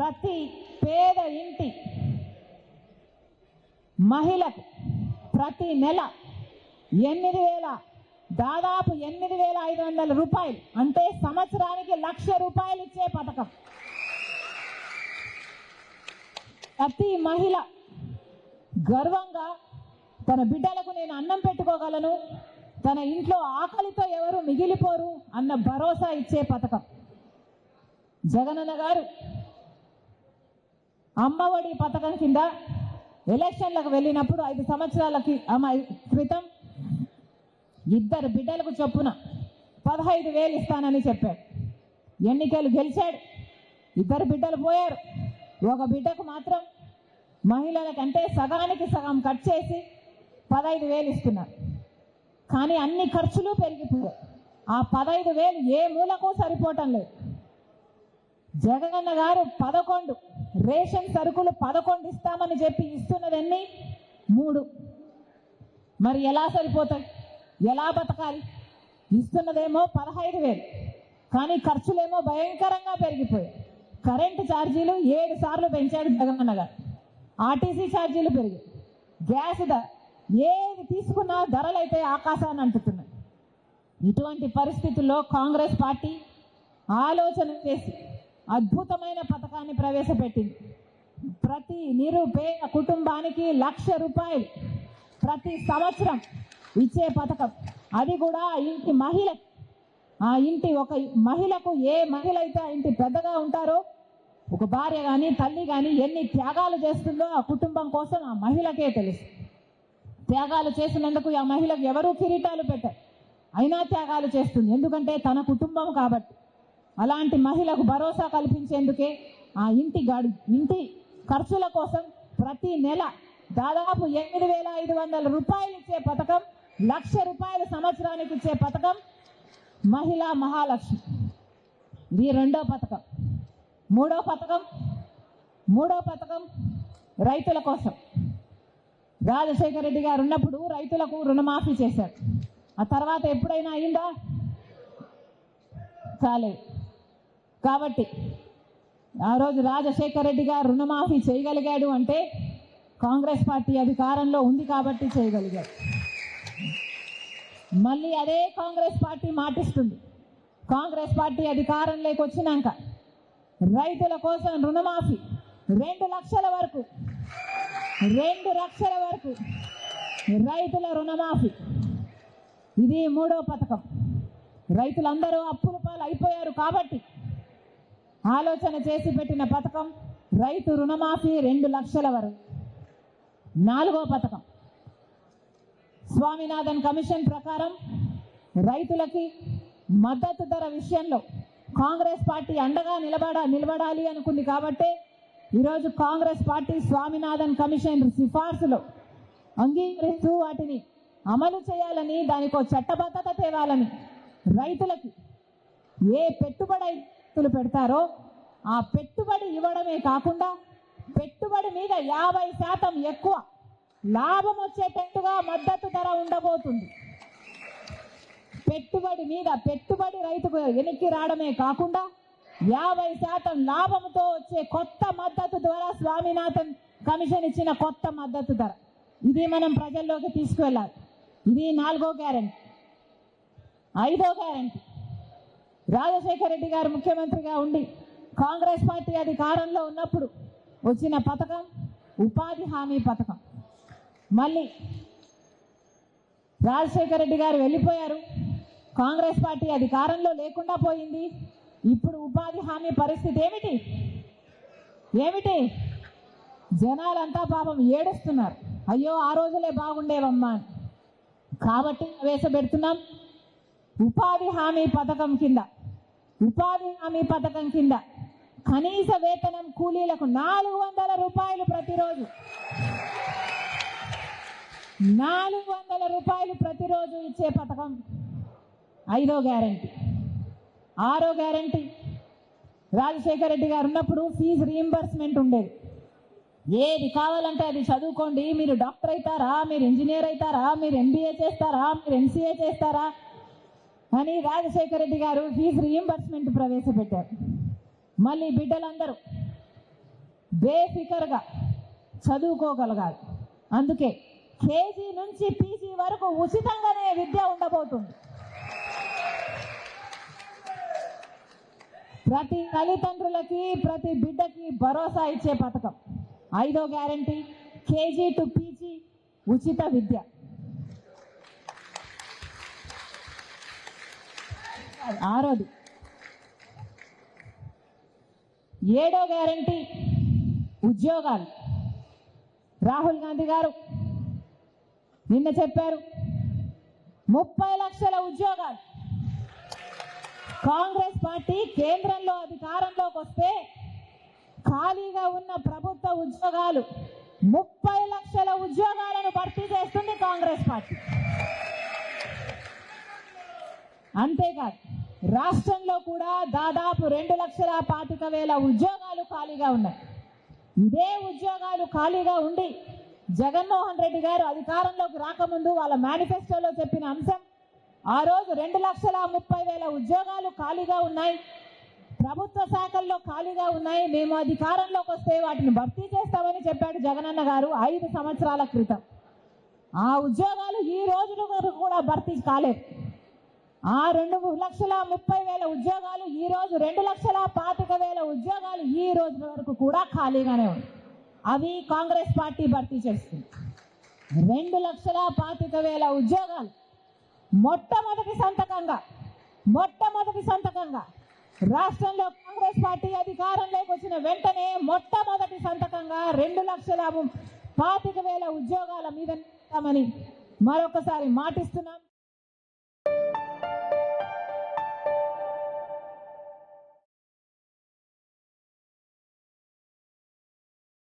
ప్రతి పేద ఇంటి మహిళకు ప్రతి నెల ఎనిమిది వేల దాదాపు ఎనిమిది వేల ఐదు వందల రూపాయలు. అంటే సంవత్సరానికి లక్ష రూపాయలు ఇచ్చే పథకం. ప్రతి మహిళ గర్వంగా తన బిడ్డలకు నేను అన్నం పెట్టుకోగలను తన ఇంట్లో ఆకలితో ఎవరు మిగిలిపోరు అన్న భరోసా ఇచ్చే పథకం. జగనన్న గారు అమ్మఒడి పథకం కింద ఎలక్షన్లకు వెళ్ళినప్పుడు ఐదు సంవత్సరాలకి క్రితం ఇద్దరు బిడ్డలకు చొప్పున పదహైదు వేలు ఇస్తానని చెప్పాడు. ఎన్నికలు గెలిచాడు. ఇద్దరు బిడ్డలు పోయారు. ఒక బిడ్డకు మాత్రం మహిళలకంటే సగానికి సగం కట్ చేసి పదహైదు వేలు ఇస్తున్నారు. కానీ అన్ని ఖర్చులు పెరిగిపోయాయి. ఆ పదహైదు వేలు ఏ మూలకు సరిపోవటం లేదు. జగనన్న గారు పదకొండు రేషన్ సరుకులు పదకొండు ఇస్తామని చెప్పి ఇస్తున్నదన్నీ మూడు. మరి ఎలా సరిపోతాయి? ఎలా బతకాలి? ఇస్తున్నదేమో పదహైదు వేలు. కానీ ఖర్చులేమో భయంకరంగా పెరిగిపోయాయి. కరెంటు ఛార్జీలు ఏడు సార్లు పెంచాడు జగన్ గారు. ఆర్టీసీ ఛార్జీలు పెరిగాయి. గ్యాస్ ధర ఏది తీసుకున్నా ధరలైతే ఆకాశాన్ని అంటుతున్నాయి. ఇటువంటి పరిస్థితుల్లో కాంగ్రెస్ పార్టీ ఆలోచన చేసి అద్భుతమైన పథకాన్ని ప్రవేశపెట్టింది. ప్రతి నిరుపేద కుటుంబానికి లక్ష రూపాయలు ప్రతి సంవత్సరం ఇచ్చే పథకం. అది కూడా ఇంటి మహిళ ఆ ఇంటి ఒక మహిళకు ఏ మహిళ అయితే ఇంటి పెద్దగా ఉంటారో ఒక భార్య కానీ తల్లి కానీ ఎన్ని త్యాగాలు చేస్తుందో ఆ కుటుంబం కోసం ఆ మహిళకే తెలుసు. త్యాగాలు చేసినందుకు ఆ మహిళకు ఎవరూ కిరీటాలు పెట్టారు. అయినా త్యాగాలు చేస్తుంది. ఎందుకంటే తన కుటుంబం కాబట్టి. అలాంటి మహిళకు భరోసా కల్పించేందుకే ఆ ఇంటి గడి ఇంటి ఖర్చుల కోసం ప్రతి నెల దాదాపు ఎనిమిది వేల ఐదు వందల రూపాయలు ఇచ్చే పథకం లక్ష రూపాయలు సంవత్సరానికి ఇచ్చే పథకం మహిళా మహాలక్ష్మి. ఇది రెండో పథకం. మూడో పథకం మూడో పథకం రైతుల కోసం. రాజశేఖర రెడ్డి గారు ఉన్నప్పుడు రైతులకు రుణమాఫీ చేశారు. ఆ తర్వాత ఎప్పుడైనా అయిందా? కాలేదు కాబట్టి ఆ రోజు రాజశేఖర రెడ్డి గారు రుణమాఫీ చేయగలిగాడు అంటే కాంగ్రెస్ పార్టీ అధికారంలో ఉంది కాబట్టి చేయగలిగాడు. మళ్ళీ అదే కాంగ్రెస్ పార్టీ మాటిస్తుంది. కాంగ్రెస్ పార్టీ అధికారంలోకి వచ్చినాక రైతుల కోసం రుణమాఫీ రెండు లక్షల వరకు రెండు లక్షల వరకు రైతుల రుణమాఫీ. ఇది మూడో పథకం. రైతులందరూ అప్పుల పాలు అయిపోయారు కాబట్టి ఆలోచన చేసి పెట్టిన పథకం రైతు రుణమాఫీ రెండు లక్షల వరకు. నాలుగో పథకం. స్వామినాథన్ కమిషన్ ప్రకారం రైతులకి మద్దతు ధర విషయంలో కాంగ్రెస్ పార్టీ అండగా నిలబడ నిలబడాలి అనుకుంది కాబట్టే ఈరోజు కాంగ్రెస్ పార్టీ స్వామినాథన్ కమిషన్ సిఫార్సులు అంగీకరిస్తూ వాటిని అమలు చేయాలని దానికో చట్టబద్ధత తేవాలని రైతులకి ఏ పెట్టుబడి రైతులు పెడతారో ఆ పెట్టుబడి ఇవ్వడమే కాకుండా పెట్టుబడి మీద యాభై శాతం ఎక్కువ లాభం వచ్చేటట్టుగా మద్దతు ధర ఉండబోతుంది. పెట్టుబడి మీద పెట్టుబడి రైతుకు వెనక్కి రావడమే కాకుండా యాభై శాతం లాభంతో వచ్చే కొత్త మద్దతు ద్వారా స్వామినాథన్ కమిషన్ ఇచ్చిన కొత్త మద్దతు ధర. ఇది మనం ప్రజల్లోకి తీసుకువెళ్ళాలి. ఇది నాలుగో గ్యారెంటీ. ఐదో గ్యారెంటీ. రాజశేఖర రెడ్డి గారు ముఖ్యమంత్రిగా ఉండి కాంగ్రెస్ పార్టీ అధికారంలో ఉన్నప్పుడు వచ్చిన పథకం ఉపాధి హామీ పథకం. మళ్ళీ రాజశేఖర రెడ్డి గారు వెళ్ళిపోయారు. కాంగ్రెస్ పార్టీ అధికారంలో లేకుండా పోయింది. ఇప్పుడు ఉపాధి హామీ పరిస్థితి ఏమిటి? ఏమిటి? జనాలంతా పాపం ఏడుస్తున్నారు. అయ్యో ఆ రోజులే బాగుండేవమ్మా అని. కాబట్టి వేసబెడుతున్నాం ఉపాధి హామీ పథకం కింద ఉపాధి హామీ పథకం కింద కనీస వేతనం కూలీలకు నాలుగు వందల రూపాయలు ప్రతిరోజు. నాలుగు వందల రూపాయలు ప్రతిరోజు ఇచ్చే పథకం ఐదో గ్యారంటీ. ఆరో గ్యారంటీ. రాజశేఖర రెడ్డి గారు ఉన్నప్పుడు ఫీజు రీఎంబర్స్మెంట్ ఉండేది. ఏది కావాలంటే అది చదువుకోండి. మీరు డాక్టర్ అవుతారా? మీరు ఇంజనీర్ అవుతారా? మీరు ఎంబీఏ చేస్తారా? మీరు ఎంసీఏ చేస్తారా? అని రాజశేఖర రెడ్డి గారు ఫీజు రీఎంబర్స్మెంట్ ప్రవేశపెట్టారు. మళ్ళీ బిడ్డలందరూ బేఫికర్గా చదువుకోగలగాలి. అందుకే కేజీ నుంచి పీజీ వరకు ఉచితంగానే విద్య ఉండబోతుంది. ప్రతి తల్లిదండ్రులకి ప్రతి బిడ్డకి భరోసా ఇచ్చే పథకం. ఐదో గ్యారంటీ కేజీ టు పీజీ ఉచిత విద్య. ఆరోది. ఏడో గ్యారంటీ ఉద్యోగాలు. రాహుల్ గాంధీ గారు నిన్న చెప్పారు ముప్పై లక్షల ఉద్యోగాలు. కాంగ్రెస్ పార్టీ కేంద్రంలో అధికారంలోకి వస్తే ఖాళీగా ఉన్న ప్రభుత్వ ఉద్యోగాలు ముప్పై లక్షల ఉద్యోగాలను భర్తీ చేస్తుంది కాంగ్రెస్ పార్టీ. అంతేకాదు రాష్ట్రంలో కూడా దాదాపు రెండు లక్షల పాతిక వేల ఉద్యోగాలు ఖాళీగా ఉన్నాయి. ఇదే ఉద్యోగాలు ఖాళీగా ఉండి జగన్మోహన్ రెడ్డి గారు అధికారంలోకి రాకముందు వాళ్ళ మేనిఫెస్టోలో చెప్పిన అంశం ఆ రోజు రెండు లక్షల ముప్పై వేల ఉద్యోగాలు ఖాళీగా ఉన్నాయి. ప్రభుత్వ శాఖల్లో ఖాళీగా ఉన్నాయి. మేము అధికారంలోకి వస్తే వాటిని భర్తీ చేస్తామని చెప్పాడు జగనన్న గారు ఐదు సంవత్సరాల క్రితం. ఆ ఉద్యోగాలు ఈ రోజు కూడా భర్తీ కాలేదు. ఆ రెండు లక్షల ముప్పై వేల ఉద్యోగాలు ఈ రోజు రెండు లక్షల పాతిక వేల ఉద్యోగాలు ఈ రోజు వరకు కూడా ఖాళీగానే ఉన్నాయి. అవి కాంగ్రెస్ పార్టీ భర్తీ చేస్తుంది. రెండు లక్షల పాతిక వేల ఉద్యోగాలు మొట్టమొదటి సంతకంగా మొట్టమొదటి సంతకంగా రాష్ట్రంలో కాంగ్రెస్ పార్టీ అధికారంలోకి వచ్చిన వెంటనే మొట్టమొదటి సంతకంగా రెండు లక్షల పాతిక వేల ఉద్యోగాల మీద మరొకసారి మాటిస్తున్నాం.